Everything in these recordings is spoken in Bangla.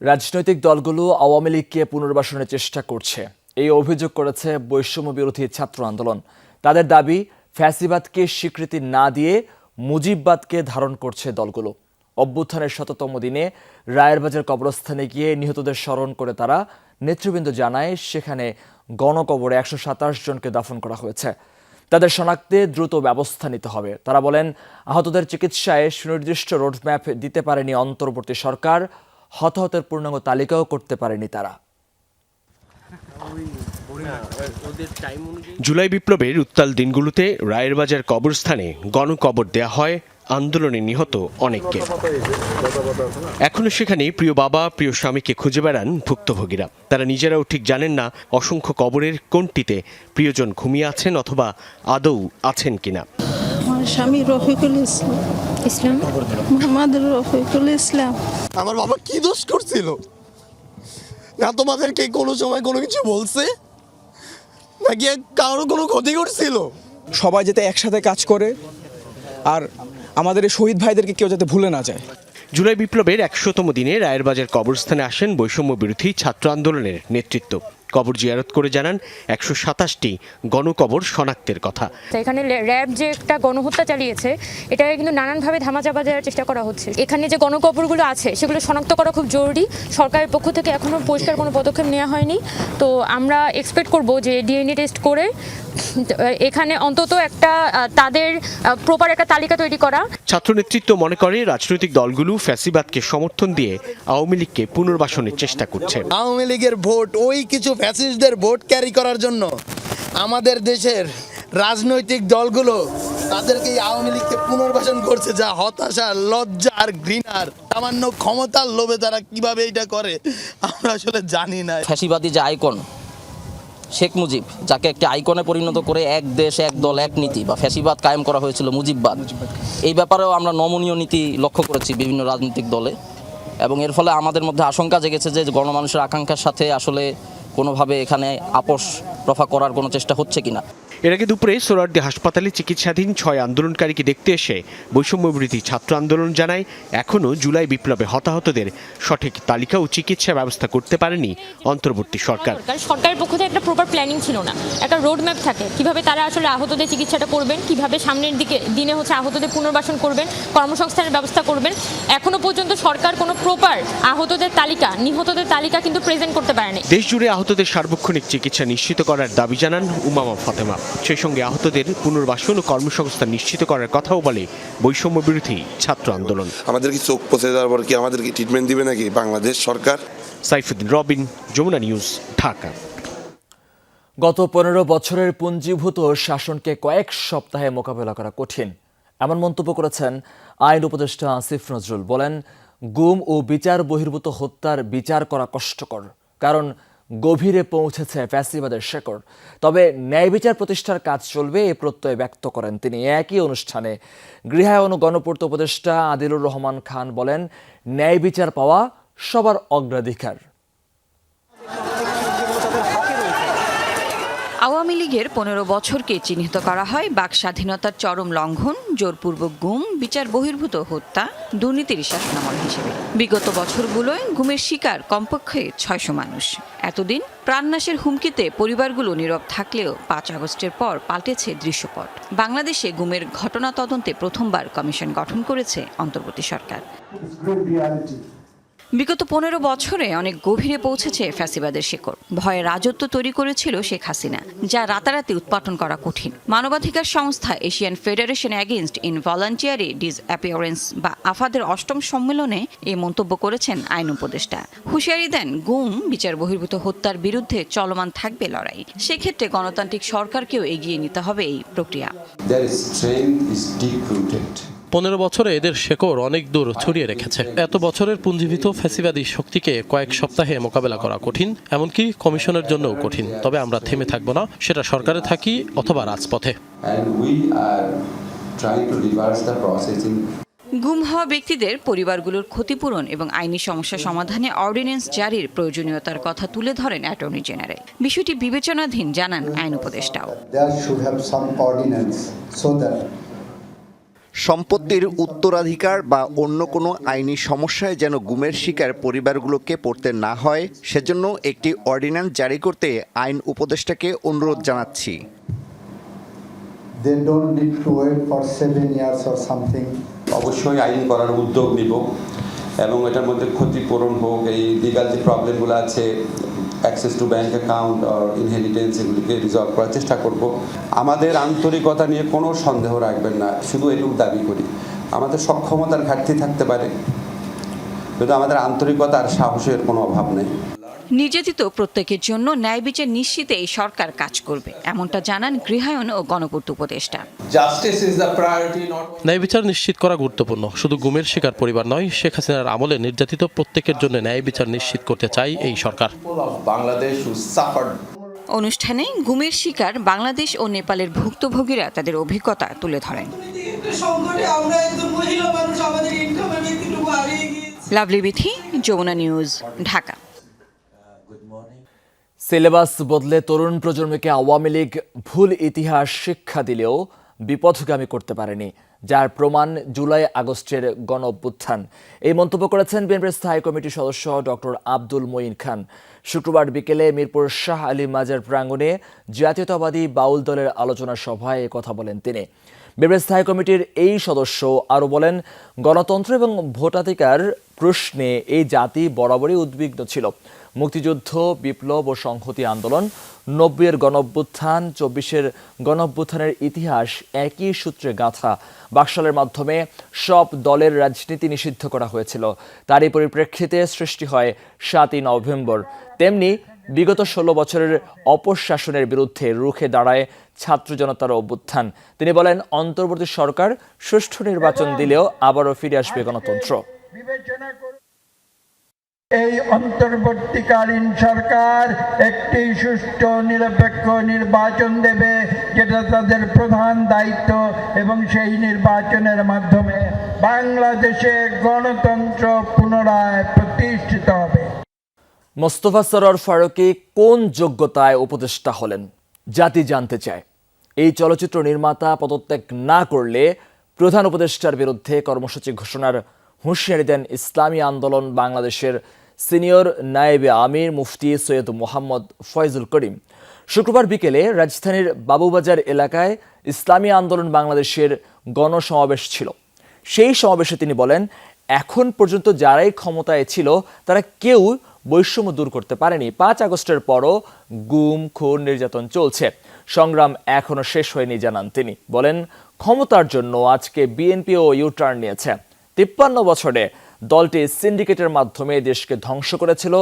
রাজনৈতিক দলগুলো আওয়ামী লীগকে পুনর্বাসনের চেষ্টা করছে। এই অভিযোগ করেছে বৈষম্য বিরোধী ছাত্র আন্দোলন। তাদের দাবি, ফ্যাসিবাদকে স্বীকৃতি না দিয়ে মুজিববাদকে ধারণ করছে দলগুলো। অভ্যুত্থানের শততম দিনে রায়েরবাজার কবরস্থানে গিয়ে নিহতদের স্মরণ করে তারা নেতৃবৃন্দ জানায়, সেখানে গণকবরে একশো সাতাশ জনকে দাফন করা হয়েছে। তাদের শনাক্তে দ্রুত ব্যবস্থা নিতে হবে। তারা বলেন, আহতদের চিকিৎসায় সুনির্দিষ্ট রোডম্যাপ দিতে পারেনি অন্তর্বর্তী সরকার। হতাহতের পূর্ণাঙ্গ তালিকাও করতে পারেনি তারা। জুলাই বিপ্লবের উত্তাল দিনগুলোতে রায়ের বাজার কবরস্থানে গণকবর দেয়া হয়, আন্দোলনে নিহত অনেককে। এখনও সেখানে প্রিয় বাবা, প্রিয় স্বামীকে খুঁজে বেড়ান ভুক্তভোগীরা। তারা নিজেরাও ঠিক জানেন না অসংখ্য কবরের কোনটিতে প্রিয়জন ঘুমিয়ে আছেন অথবা আদৌ আছেন কিনা। স্বামী রফিকুল ইসলাম। ইসলাম? মোহাম্মদ রফিকুল ইসলাম। আমার বাবা কি দোষ করছিল? না তোমাদেরকে কোনো সময় কোনো কিছু বলছে? নাকি কারও কোনো ক্ষতি করছিল? সবাই যাতে একসাথে কাজ করে আর আমাদের এই শহীদ ভাইদেরকে কেউ যাতে ভুলে না যায়। জুলাই বিপ্লবের একশোতম দিনে রায়ের বাজার কবরস্থানে আসেন বৈষম্য বিরোধী ছাত্র আন্দোলনের নেতৃত্ব। কবর জিয়ারত করে জানান একশো সাতাশটি গণকবর শনাক্তের কথা। তো এখানে র্যাব যে একটা গণহত্যা চালিয়েছে এটাকে কিন্তু নানানভাবে ধামাচাপা দেওয়ার চেষ্টা করা হচ্ছে। এখানে যে গণকবরগুলো আছে সেগুলো শনাক্ত করা খুব জরুরি। সরকারের পক্ষ থেকে এখনও পরিষ্কার কোনো পদক্ষেপ নেওয়া হয়নি। তো আমরা এক্সপেক্ট করব যে ডিএনএ টেস্ট করে এখানে অন্তত একটা তাদের প্রপার একটা তালিকা তৈরি করা। ছাত্র নেতৃত্ব মনে করে রাজনৈতিক দলগুলো ফ্যাসিবাদকে সমর্থন দিয়ে আওয়ামী লীগকে পুনর্বাসনের চেষ্টা করছে। আওয়ামী লীগের ভোট ওই কিছু ফ্যাসিস্টদের ভোট ক্যারি করার জন্য আমাদের দেশের রাজনৈতিক দলগুলো তাদেরকে এই আওয়ামী লীগকে পুনর্বাসন করছে, যা হতাশা, লজ্জা আর ঘৃণার সামান্য ক্ষমতার লোভে তারা কীভাবে এটা করে, আমরা আসলে জানি না। ফ্যাসিবাদী যে আইকন, শেখ মুজিব, যাকে একটি আইকনে পরিণত করে এক দেশ, এক দল, এক নীতি বা ফ্যাসিবাদ কায়েম করা হয়েছিল মুজিববাদ, এই ব্যাপারেও আমরা নমনীয় নীতি লক্ষ্য করেছি বিভিন্ন রাজনৈতিক দলে এবং এর ফলে আমাদের মধ্যে আশঙ্কা জেগেছে যে গণমানুষের আকাঙ্ক্ষার সাথে আসলে কোনোভাবে এখানে আপোষ রফা করার কোনো চেষ্টা হচ্ছে কিনা? এর আগে দুপুরে সোরারদি হাসপাতালে চিকিৎসাধীন ছয় আন্দোলনকারীকে দেখতে এসে বৈষম্য বিরোধী ছাত্র আন্দোলন জানায় এখনও জুলাই বিপ্লবে হতাহতদের সঠিক তালিকা ও চিকিৎসা ব্যবস্থা করতে পারেনি অন্তর্বর্তী সরকার। সরকার সরকারের পক্ষ থেকে একটা প্রপার প্ল্যানিং ছিল না। একটা রোড ম্যাপ থাকে। কীভাবে তারা আসলে আহতদের চিকিৎসাটা করবেন কীভাবে সামনের দিকে দিনে হচ্ছে আহতদের পুনর্বাসন করবেন কর্মসংস্থানের ব্যবস্থা করবেন। এখনও পর্যন্ত সরকার কোনো প্রপার আহতদের তালিকা নিহতদের তালিকা কিন্তু প্রেজেন্ট করতে পারেনি। দেশ জুড়ে আহতদের সার্বক্ষণিক চিকিৎসা নিশ্চিত করার দাবি জানান উমামা ফাতেমা। সেই সঙ্গে আহতদের পুনর্বাসন ও কর্মসংস্থান নিশ্চিত করার কথাও বলে বৈষম্য বিরোধী ছাত্র আন্দোলন। আমাদের কি চোখ পচে যাওয়ার পর কি আমাদের কি ট্রিটমেন্ট দিবে নাকি বাংলাদেশ সরকার? সাইফুদ্দিন রবিন যমুনা নিউজ ঢাকা। গত পনেরো বছরের পুঞ্জীভূত শাসনকে কয়েক সপ্তাহে মোকাবেলা করা কঠিন। এমন মন্তব্য করেছেন আইন উপদেষ্টা আসিফ নজরুল। বলেন গুম ও বিচার বহির্ভূত হত্যার বিচার করা কষ্টকর। কারণ গভীরে পৌঁছেছে ফ্যাসিবাদের শেকড়। তবে ন্যায় বিচার প্রতিষ্ঠার কাজ চলবে এ প্রত্যয় ব্যক্ত করেন তিনি। একই অনুষ্ঠানে গৃহায়ন গণপূর্ত উপদেষ্টা আদিলুর রহমান খান বলেন, ন্যায় বিচার পাওয়া সবার অগ্রাধিকার আওয়ামী লীগের পনেরো বছরকে চিহ্নিত করা হয় বাক স্বাধীনতার চরম লঙ্ঘন, জোরপূর্বক গুম, বিচার বহির্ভূত হত্যা দুর্নীতির শাসনামল হিসেবে। বিগত বছরগুলোয় গুমের শিকার কমপক্ষে ছয়শো মানুষ। এতদিন প্রাণনাশের হুমকিতে পরিবারগুলো নীরব থাকলেও পাঁচ আগস্টের পর পাল্টেছে দৃশ্যপট। বাংলাদেশে গুমের ঘটনা তদন্তে প্রথমবার কমিশন গঠন করেছে অন্তর্বর্তী সরকার। বিগত পনেরো বছরে অনেক গভীরে পৌঁছেছে ফ্যাসিবাদের শেকড়। ভয়ে রাজত্ব তৈরি করেছিল শেখ হাসিনা, যা রাতারাতি উৎপাটন করা কঠিন। মানবাধিকার সংস্থা Asian federation against involuntary disappearance বা আফাদের অষ্টম সম্মেলনে এই মন্তব্য করেছেন আইন উপদেষ্টা। হুঁশিয়ারি দেন, গুম, বিচার বহির্ভূত হত্যার বিরুদ্ধে চলমান থাকবে লড়াই। সেক্ষেত্রে গণতান্ত্রিক সরকারকেও এগিয়ে নিতে হবে এই প্রক্রিয়া। পনেরো বছরে এদের শেকড় অনেক দূর ছড়িয়ে রেখেছে। এত বছরের পুঞ্জীভূত ফ্যাসিবাদী শক্তিকে কয়েক সপ্তাহে মোকাবেলা করা কঠিন এমনকি কমিশনের জন্যও কঠিন। তবে আমরা থেমে থাকব না সেটা সরকারে থাকি অথবা রাজপথে। গুম হওয়া ব্যক্তিদের পরিবারগুলোর ক্ষতিপূরণ এবং আইনি সমস্যা সমাধানে অর্ডিন্যান্স জারির প্রয়োজনীয়তার কথা তুলে ধরেন অ্যাটর্নি জেনারেল। বিষয়টি বিবেচনাধীন জানান আইন উপদেষ্টাও। সম্পত্তির উত্তরাধিকার বা অন্য কোনো আইনি সমস্যায় যেন গুমের শিকার পরিবারগুলোকে পড়তে না হয় সেজন্য একটি অর্ডিন্যান্স জারি করতে আইন উপদেষ্টাকে অনুরোধ জানাচ্ছি. অবশ্যই আইন করার উদ্যোগ নিব এবং এটার মধ্যে ক্ষতিপূরণ হোক এই লিগাল যে প্রবলেমগুলো আছে অ্যাক্সেস টু ব্যাঙ্ক অ্যাকাউন্ট আর ইনহেরিটেন্স এগুলিকে রিজলভ করার চেষ্টা করব। আমাদের আন্তরিকতা নিয়ে কোনো সন্দেহ রাখবেন না, শুধু এটুক দাবি করি। আমাদের সক্ষমতার ঘাটতি থাকতে পারে, কিন্তু আমাদের আন্তরিকতা আর সাহসের কোনো অভাব নেই। নির্যাতিত প্রত্যেকের জন্য ন্যায় বিচার নিশ্চিতে এই সরকার কাজ করবে এমনটা জানান গৃহায়ন ও গণপূর্ত উপদেষ্টা। ন্যায় বিচার নিশ্চিত করা গুরুত্বপূর্ণ। শুধু গুমের শিকার পরিবার নয় শেখ হাসিনার আমলে নির্যাতিত প্রত্যেকের জন্য ন্যায় বিচার নিশ্চিত করতে চাই এই সরকার। অনুষ্ঠানে গুমের শিকার বাংলাদেশ ও নেপালের ভুক্তভোগীরা তাদের অভিজ্ঞতা তুলে ধরেন। লাভলি বিথি যমুনা নিউজ ঢাকা। সিলেবাস বদলে তরুণ প্রজন্মকে আওয়ামী লীগ ভুল ইতিহাস শিক্ষা দিলেও বিপথগামী করতে পারেনি, যার প্রমাণ জুলাই আগস্টের গণ অভ্যুত্থান এই মন্তব্য করেছেন বিএনপির স্থায়ী কমিটির সদস্য ডক্টর আব্দুল মঈন খান। শুক্রবার বিকেলে মিরপুর শাহ আলী মাজার প্রাঙ্গণে জাতীয়তাবাদী বাউল দলের আলোচনা সভায় কথা বলেন তিনি। বিএনপির স্থায়ী কমিটির এই সদস্য আরও বলেন, গণতন্ত্র এবং ভোটাধিকার প্রশ্নে এই জাতি বরাবরই উদ্বিগ্ন ছিল। মুক্তিযুদ্ধ, বিপ্লব ও সংহতি আন্দোলন, নব্বইয়ের গণঅভ্যুত্থান, চব্বিশের গণঅভ্যুত্থানের ইতিহাস একই সূত্রে গাথা। বাকশালের মাধ্যমে সব দলের রাজনীতি নিষিদ্ধ করা হয়েছিল। তারই পরিপ্রেক্ষিতে সৃষ্টি হয় সাতই নভেম্বর। তেমনি বিগত ষোলো বছরের অপশাসনের বিরুদ্ধে রুখে দাঁড়ায় ছাত্র জনতার অভ্যুত্থান। তিনি বলেন, অন্তর্বর্তী সরকার সুষ্ঠু নির্বাচন দিলেও আবারও ফিরে আসবে গণতন্ত্র। এই অন্তর্বর্তীকালীন সরকার একটি সুষ্ঠু, নিরপেক্ষ নির্বাচন দেবে, যেটা তাদের প্রধান দায়িত্ব এবং সেই নির্বাচনের মাধ্যমে বাংলাদেশে গণতন্ত্র পুনরায় প্রতিষ্ঠিত হবে। মোস্তফা সরোয়ার ফারুকী কোন যোগ্যতায় উপদেষ্টা হলেন? জাতি জানতে চায়। এই চলচ্চিত্র নির্মাতা পদত্যাগ না করলে প্রধান উপদেষ্টার বিরুদ্ধে কর্মসূচি ঘোষণার হুঁশিয়ারি দেন ইসলামী আন্দোলন বাংলাদেশের সিনিয়র নায়েবে আমির মুফতি সৈয়দ মোহাম্মদ ফয়জুল করিম। শুক্রবার বিকেলে রাজধানীর বাবুবাজার এলাকায় ইসলামী আন্দোলন বাংলাদেশের গণসমাবেশ ছিল। সেই সমাবেশে তিনি বলেন, এখন পর্যন্ত যারাই ক্ষমতায় ছিল, তারা কেউ বৈষম্য দূর করতে পারেনি। পাঁচ আগস্টের পরও গুম, খুন, নির্যাতন চলছে। সংগ্রাম এখনও শেষ হয়নি, জানান তিনি। বলেন, ক্ষমতার জন্য আজকে বিএনপি ও ইউটার্ন নিয়েছে। তিপ্পান্ন বছরে দলটি সিন্ডিকেটের মাধ্যমে দেশকে ধ্বংস করেছিল।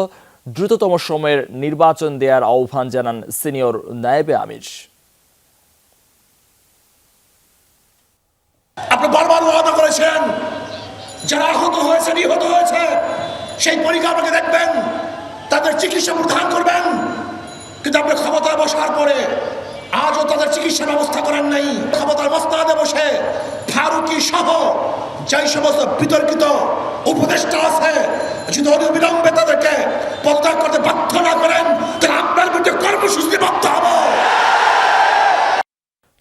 দ্রুততম সময়ের নির্বাচন দেওয়ার আহ্বান জানান সিনিয়র নায়েবে আমির। আপনি বারবার ওয়াদা করেছেন, যারা আহত হয়েছে, নিহত হয়েছে, সেই পরিকাঠামোকে দেখবেন, তাদের চিকিৎসা প্রদান করবেন, কিন্তু আপনি ক্ষমতায় বসার পরে আজও তাদের চিকিৎসা ব্যবস্থা করেন নাই। ক্ষমতার মস্তাদে বসে ফারুকি সহ যাই সমস্ত বিতর্কিত উপদেষ্টা আছে, যদি অবিলম্বে তাদেরকে পদত্যাগ করতে বাধ্য না করেন, তাহলে আপনার বিরুদ্ধে কর্মসূচি বাধ্য হব।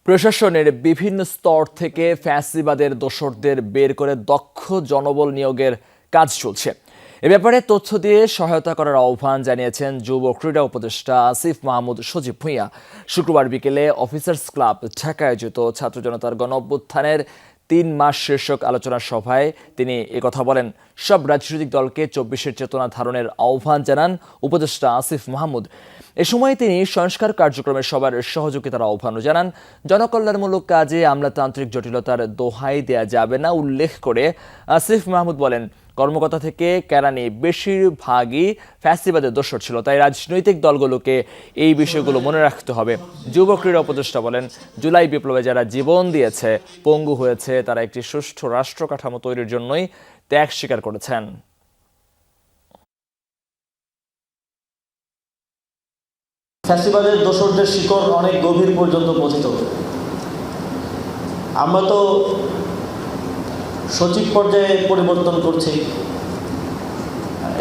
প্রশাসনের বিভিন্ন স্তর থেকে ফ্যাসিবাদের দোসরদের বের করে দক্ষ জনবল নিয়োগের কাজ চলছে। এ ব্যাপারে তথ্য দিয়ে সহায়তা করার আহ্বান জানিয়েছেন যুব ক্রীড়া উপদেষ্টা আসিফ মাহমুদ সজীব ভূঁইয়া। শুক্রবার বিকেলে অফিসার্স ক্লাব ঢাকা আয়োজিত ছাত্র জনতার গণ তিন মাস শীর্ষক আলোচনা সভায় তিনি কথা বলেন। সব রাজনৈতিক দলকে চব্বিশের চেতনা ধারণের আহ্বান জানান উপদেষ্টা আসিফ মাহমুদ। এ সময় তিনি সংস্কার কার্যক্রমে সবার সহযোগিতার আহ্বানও জানান। জনকল্যাণমূলক কাজে আমলাতান্ত্রিক জটিলতার দোহাই দেয়া যাবে না, উল্লেখ করে আসিফ মাহমুদ বলেন কর্মকর্তা থেকে কেরানি বেশিরভাগই ফ্যাসিবাদের দোষর ছিল, তাই রাজনৈতিক দলগুলোকে এই বিষয়গুলো মনে রাখতে হবে। যুব ক্রীড়া উপদেষ্টা বলেন, জুলাই বিপ্লবে যারা জীবন দিয়েছে, পঙ্গু হয়েছে, তারা একটি সুষ্ঠু রাষ্ট্র কাঠামো তৈরির জন্যই ত্যাগ স্বীকার করেছেন। ফ্যাসিবাদের দোসরদের শিকড় অনেক গভীর পর্যন্ত পতিত। আমরা তো সচিব পর্যায়ে পরিবর্তন করছি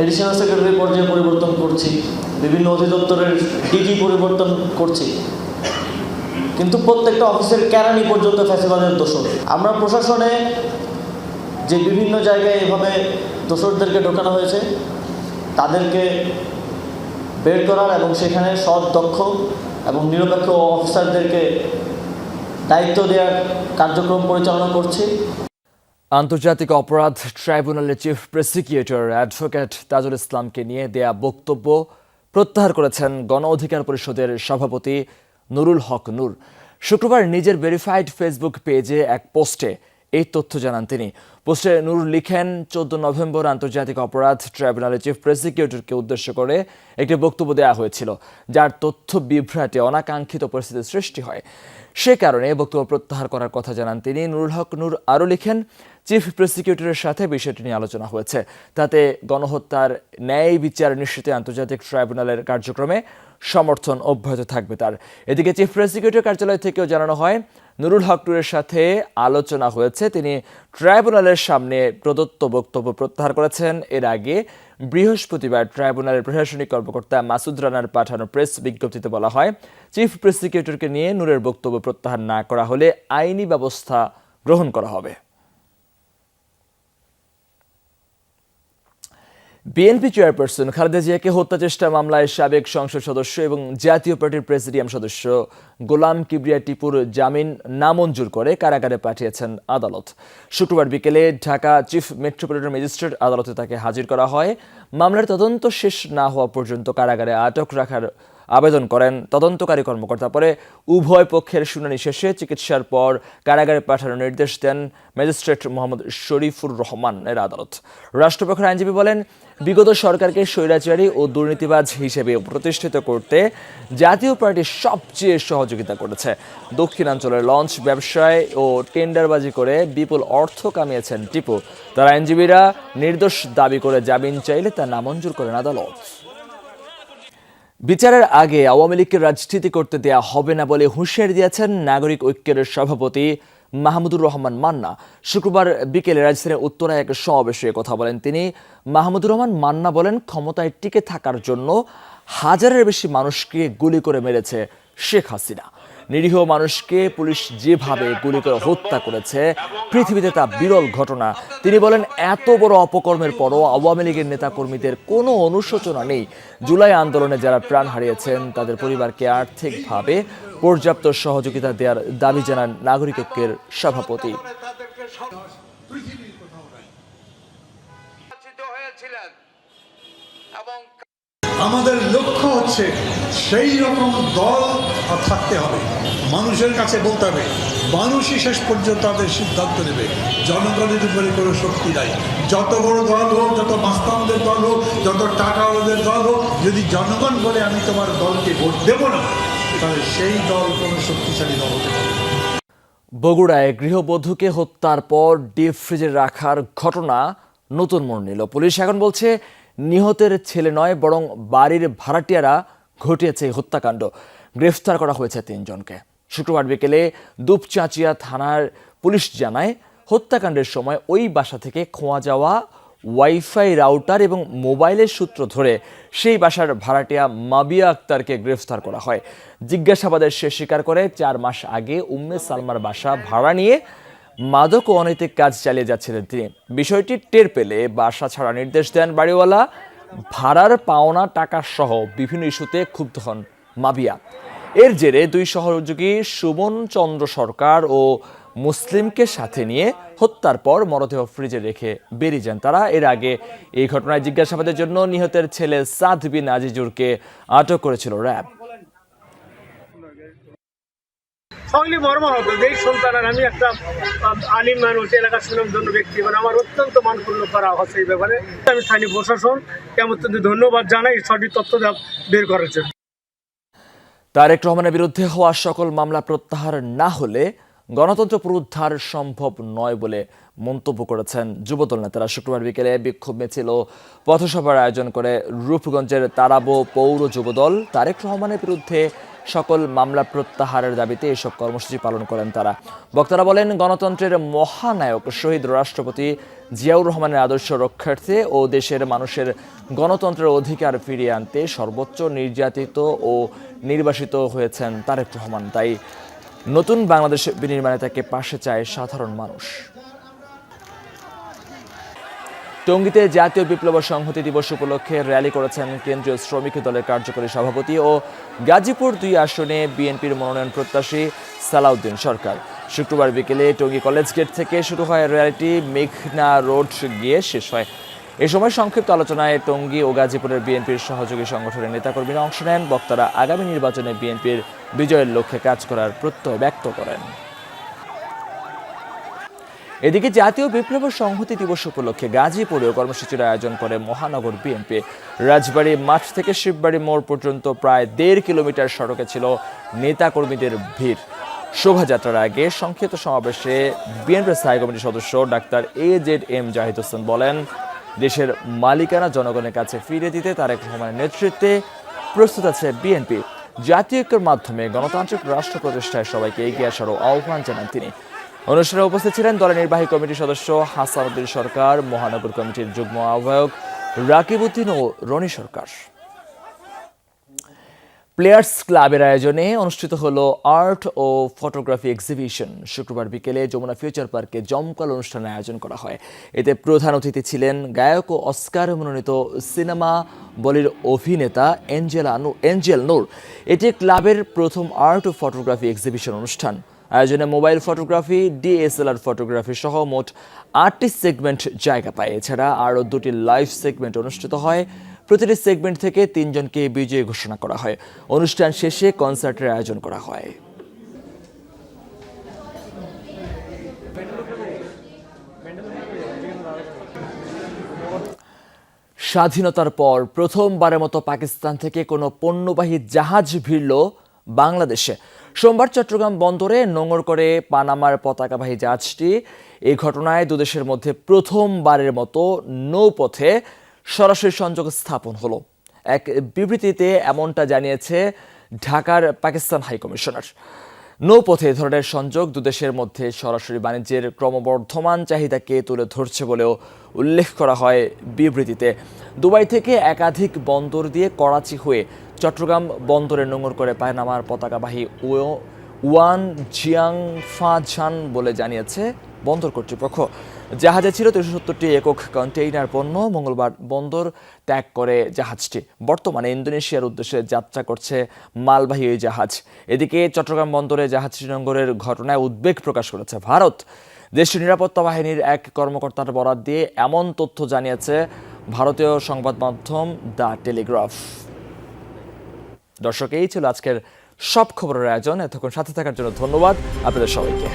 এডিশনাল সেক্রেটারি পর্যায়ে পরিবর্তন করছি, বিভিন্ন অধিদপ্তরের ডিজি পরিবর্তন করছি। কিন্তু প্রত্যেকটা অফিসের কেরানি পর্যন্ত ফ্যাসিবাদের দোষর। আমরা প্রশাসনে যে বিভিন্ন জায়গায় এভাবে দোসরদেরকে ঢোকানো হয়েছে, তাদেরকে বের করার এবং সেখানে সৎ, দক্ষ এবং নিরপেক্ষ অফিসারদেরকে দায়িত্ব দেওয়ার কার্যক্রম পরিচালনা করছি। আন্তর্জাতিক অপরাধ ট্রাইব্যুনালের চিফ প্রসিকিউটর অ্যাডভোকেট তাজুল ইসলামকে নিয়ে দেয়া বক্তব্য প্রত্যাহার করেছেন গণ অধিকার পরিষদের সভাপতি নুরুল হক নূর। শুক্রবার নিজের ভেরিফাইড ফেসবুক পেজে এক পোস্টে এই তথ্য জানান তিনি। পোস্টে নুরুল লিখেন, চোদ্দ নভেম্বর আন্তর্জাতিক অপরাধ ট্রাইব্যুনালের চিফ প্রসিকিউটরকে উদ্দেশ্য করে একটি বক্তব্য দেওয়া হয়েছিল, যার তথ্য বিভ্রাটে অনাকাঙ্ক্ষিত পরিস্থিতির সৃষ্টি হয়। সে কারণে বক্তব্য প্রত্যাহার করার কথা জানান তিনি। নুরুল হক নূর আরও লিখেন চিফ প্রসিকিউটরের সাথে বিষয়টি নিয়ে আলোচনা হয়েছে। তাতে গণহত্যার ন্যায় বিচার নিশ্চিতে আন্তর্জাতিক ট্রাইব্যুনালের কার্যক্রমে সমর্থন অব্যাহত থাকবে তার। এদিকে চিফ প্রসিকিউটর কার্যালয় থেকেও জানানো হয়, নুরুল হক নূরের সাথে আলোচনা হয়েছে। তিনি ট্রাইব্যুনালের সামনে প্রদত্ত বক্তব্য প্রত্যাহার করেছেন। এর আগে বৃহস্পতিবার ট্রাইব্যুনালের প্রশাসনিক কর্মকর্তা মাসুদ রানার পাঠানো প্রেস বিজ্ঞপ্তিতে বলা হয়, চিফ প্রসিকিউটরকে নিয়ে নূরের বক্তব্য প্রত্যাহার না করা হলে আইনি ব্যবস্থা গ্রহণ করা হবে। বিএনপি চেয়ারপারসন খালেদা জিয়াকে হত্যা চেষ্টা মামলায় সাবেক সংসদ সদস্য এবং জাতীয় পার্টির প্রেসিডিয়াম সদস্য গোলাম কিবরিয়া টিপুর জামিন নামঞ্জুর করে কারাগারে পাঠিয়েছেন আদালত। শুক্রবার বিকেলে ঢাকা চিফ মেট্রোপলিটন ম্যাজিস্ট্রেট আদালতে তাকে হাজির করা হয়। মামলার তদন্ত শেষ না হওয়া পর্যন্ত কারাগারে আটক রাখার আবেদন করেন তদন্তকারী কর্মকর্তা। পরে উভয় পক্ষের শুনানি শেষে চিকিৎসার পর কারাগারে পাঠানোর নির্দেশ দেন ম্যাজিস্ট্রেট মোহাম্মদ শরীফুর রহমানের আদালত। রাষ্ট্রপক্ষের আইনজীবী বলেন, বিগত সরকারকে স্বৈরাচারী ও দুর্নীতিবাজ হিসেবে প্রতিষ্ঠিত করতে জাতীয় পার্টি সবচেয়ে সহযোগিতা করেছে। দক্ষিণাঞ্চলের লঞ্চ ব্যবসায় ও টেন্ডারবাজি করে বিপুল অর্থ কামিয়েছেন টিপু। তার আইনজীবীরা নির্দোষ দাবি করে জামিন চাইলে তা নামঞ্জুর করেন আদালত। বিচারের আগে আওয়ামী লীগকে রাজনীতি করতে দেয়া হবে না বলে হুঁশিয়ারি দিয়েছেন নাগরিক ঐক্যের সভাপতি মাহমুদুর রহমান মান্না। শুক্রবার বিকেলে রাজধানীর উত্তরায় এক সমাবেশে কথা বলেন তিনি। মাহমুদুর রহমান মান্না বলেন, ক্ষমতায় টিকে থাকার জন্য হাজারের বেশি মানুষকে গুলি করে মেরেছে শেখ হাসিনা। নিরীহ মানুষকে পুলিশ যেভাবে গুলি করে হত্যা করেছে, পৃথিবীতে তা বিরল ঘটনা। তিনি বলেন, এত বড় অপকর্মের পরও আওয়ামী লীগের নেতাকর্মীদের কোনো অনুশোচনা নেই। জুলাই আন্দোলনে যারা প্রাণ হারিয়েছেন, তাদের পরিবারকে আর্থিকভাবে পর্যাপ্ত সহযোগিতা দেওয়ার দাবি জানান নাগরিক ঐক্যের সভাপতি। আমাদের লক্ষ্য হচ্ছে সেই রকম দল থাকতে হবে। মানুষের কাছে বলতে হবে, মানুষই শেষ পর্যন্ত তাদের সিদ্ধান্ত নেবে। জনগণের উপরে কোনো শক্তি নাই। যত বড় দল হোক, যত মাস্তানদের দল হোক, যত টাকাওয়ালাদের দল হোক, যদি জনগণ বলে আমি তোমার দলকে ভোট দেব না, তাহলে সেই দল কোনো শক্তিশালী দল হতে পারে বগুড়ায় গৃহবধূকে হত্যার পর ডিপ ফ্রিজে রাখার ঘটনা নতুন মোড় নিল পুলিশ এখন বলছে, নিহতের ছেলে নয়, বরং বাড়ির ভাড়াটিয়ারা ঘটিয়েছে এই হত্যাকাণ্ড। গ্রেফতার করা হয়েছে তিনজনকে। শুক্রবার বিকেলে দুপচাঁচিয়া থানার পুলিশ জানায়, হত্যাকাণ্ডের সময় ওই বাসা থেকে খোয়া যাওয়া ওয়াইফাই রাউটার এবং মোবাইলের সূত্র ধরে সেই বাসার ভাড়াটিয়া মাবিয়া আক্তারকে গ্রেফতার করা হয়। জিজ্ঞাসাবাদের সে স্বীকার করে চার মাস আগে উম্মে সালমার বাসা ভাড়া নিয়ে মাদক ও অনৈতিক কাজ চালিয়ে যাচ্ছিলেন তিনি। বিষয়টি টের পেলে বাসা ছাড়া নির্দেশ দেন বাড়িওয়ালা ভাড়ার পাওনা টাকা সহ বিভিন্ন ইস্যুতে ক্ষুব্ধ হন মাবিয়া। এর জেরে দুই সহযোগী সুমন চন্দ্র সরকার ও মুসলিমকে সাথে নিয়ে হত্যার পর মরদেহ ফ্রিজে রেখে বেরিয়ে যান তারা। এর আগে এই ঘটনায় জিজ্ঞাসাবাদের জন্য নিহতের ছেলে সাদ বিন আজিজুরকে আটক করেছিল র্যাব। সকলে মর্মাহত যেই সন্তানের আমি একটা আলিম মানুষ, এলাকার সুনামধন্য ব্যক্তি মানে আমার অত্যন্ত মানপূর্ণ করা হচ্ছে এই ব্যাপারে। আমি স্থানীয় প্রশাসন কেমন ধন্যবাদ জানাই, সঠিক তথ্য বের করার জন্য। তারেক রহমানের বিরুদ্ধে হওয়া সকল মামলা প্রত্যাহার না হলে গণতন্ত্র পুনরুদ্ধার সম্ভব নয় বলে মন্তব্য করেছেন যুবদল নেতারা। শুক্রবার বিকেলে বিক্ষোভ মিছিল ও পথসভার আয়োজন করে রূপগঞ্জের তারাবো পৌর যুবদল। তারেক রহমানের বিরুদ্ধে সকল মামলা প্রত্যাহারের দাবিতে এসব কর্মসূচি পালন করেন তারা। বক্তারা বলেন, গণতন্ত্রের মহানায়ক শহীদ রাষ্ট্রপতি জিয়াউর রহমানের আদর্শ রক্ষার্থে ও দেশের মানুষের গণতন্ত্রের অধিকার ফিরিয়ে আনতে সর্বোচ্চ নির্যাতিত ও নির্বাসিত হয়েছেন তারেক রহমান। তাই নতুন বাংলাদেশ বিনির্মাণে তাকে পাশে চায় সাধারণ মানুষ। টঙ্গীতে জাতীয় বিপ্লব সংহতি দিবস উপলক্ষে র্যালি করেছেন কেন্দ্রীয় শ্রমিক দলের কার্যকরী সভাপতি ও গাজীপুর দুই আসনে বিএনপির মনোনয়ন প্রত্যাশী সালাউদ্দিন সরকার। শুক্রবার বিকেলে টঙ্গী কলেজ গেট থেকে শুরু হয় র্যালিটি, মেঘনা রোড গিয়ে শেষ হয়। এ সময় সংক্ষিপ্ত আলোচনায় টঙ্গী ও গাজীপুরের বিএনপির সহযোগী সংগঠনের নেতাকর্মীরা অংশ নেন। বক্তারা আগামী নির্বাচনে বিএনপির বিজয়ের লক্ষ্যে কাজ করার প্রত্যয় ব্যক্ত করেন। এদিকে জাতীয় বিপ্লব সংহতি দিবস উপলক্ষে গাজীপুরেও কর্মসূচির আয়োজন করে মহানগর বিএনপি। রাজবাড়ি মাঠ থেকে শিববাড়ি মোড় পর্যন্ত প্রায় দেড় কিলোমিটার সড়কে ছিল নেতাকর্মীদের ভিড়। শোভাযাত্রার আগে সংক্ষিপ্ত সমাবেশে বিএনপি স্থায়ী কমিটির সদস্য doctor A Z M Zahid Hossain বলেন, দেশের মালিকানা জনগণের কাছে ফিরে দিতে তারেক রহমানের নেতৃত্বে প্রস্তুত আছে বিএনপি। জাতীয় ঐক্যের মাধ্যমে গণতান্ত্রিক রাষ্ট্র প্রতিষ্ঠায় সবাইকে এগিয়ে আসারও আহ্বান জানান তিনি। অনুষ্ঠানে উপস্থিত ছিলেন দলের নির্বাহী কমিটির সদস্য হাসান উদ্দিন সরকার, মহানগর কমিটির যুগ্ম আহ্বায়ক রাকিব উদ্দিন ও রনি সরকার। প্লেয়ার্স ক্লাবের আয়োজনে অনুষ্ঠিত হলো আর্ট ও ফটোগ্রাফি এক্সিবিশন। শুক্রবার বিকেলে যমুনা ফিউচার পার্কে জমকাল অনুষ্ঠানের আয়োজন করা হয়। এতে প্রধান অতিথি ছিলেন গায়ক ও অস্কার মনোনীত সিনেমা বলির অভিনেতা এঞ্জেলা এঞ্জেল নূর। এটি ক্লাবের প্রথম আর্ট ও ফটোগ্রাফি এক্সিবিশন অনুষ্ঠান। আয়োজনে মোবাইল ফটোগ্রাফি, ডিএসএলআর ফটোগ্রাফি সহ মোট আটটি সেগমেন্ট জায়গা পায়। এছাড়া আরও দুটি লাইভ সেগমেন্ট অনুষ্ঠিত হয়। প্রতিটি সেগমেন্ট থেকে তিনজনকে বিজয়ী ঘোষণা করা হয়। অনুষ্ঠান শেষে কনসার্টের আয়োজন করা হয়। স্বাধীনতার পর প্রথমবারের মতো পাকিস্তান থেকে কোনো পণ্যবাহী জাহাজ ভিড়ল বাংলাদেশে। সোমবার চট্টগ্রাম বন্দরে নোঙর করে পানামার পতাকাবাহী জাহাজটি এই ঘটনায় দুদেশের মধ্যে প্রথমবারের মতো নৌপথে সরাসরি সংযোগ স্থাপন হলো। এক বিবৃতিতে এমনটা জানিয়েছে ঢাকার পাকিস্তান হাইকমিশনার। নৌপথে এ ধরনের সংযোগ দুদেশের মধ্যে সরাসরি বাণিজ্যের ক্রমবর্ধমান চাহিদাকে তুলে ধরছে বলেও উল্লেখ করা হয় বিবৃতিতে। দুবাই থেকে একাধিক বন্দর দিয়ে করাচি হয়ে চট্টগ্রাম বন্দরে নোংর করে পায়নামার পতাকাবাহী ওয়ান জিয়াং ফাঝান বলে জানিয়েছে বন্দর কর্তৃপক্ষ। জাহাজে ছিল তিনশো সত্তরটি একক কন্টেইনার পণ্য। মঙ্গলবার বন্দর ত্যাগ করে জাহাজটি। বর্তমানে ইন্দোনেশিয়ার উদ্দেশ্যে যাত্রা করছে মালবাহী এই জাহাজ। এদিকে চট্টগ্রাম বন্দরে জাহাজ শ্রীনগরের ঘটনায় উদ্বেগ প্রকাশ করেছে ভারত। দেশটির নিরাপত্তা বাহিনীর এক কর্মকর্তার বরাত দিয়ে এমন তথ্য জানিয়েছে ভারতীয় সংবাদ মাধ্যম দ্য টেলিগ্রাফ। দর্শক, এই ছিল আজকের সব খবরের আয়োজন। এতক্ষণ সাথে থাকার জন্য ধন্যবাদ। আপনাদের সবাইকে।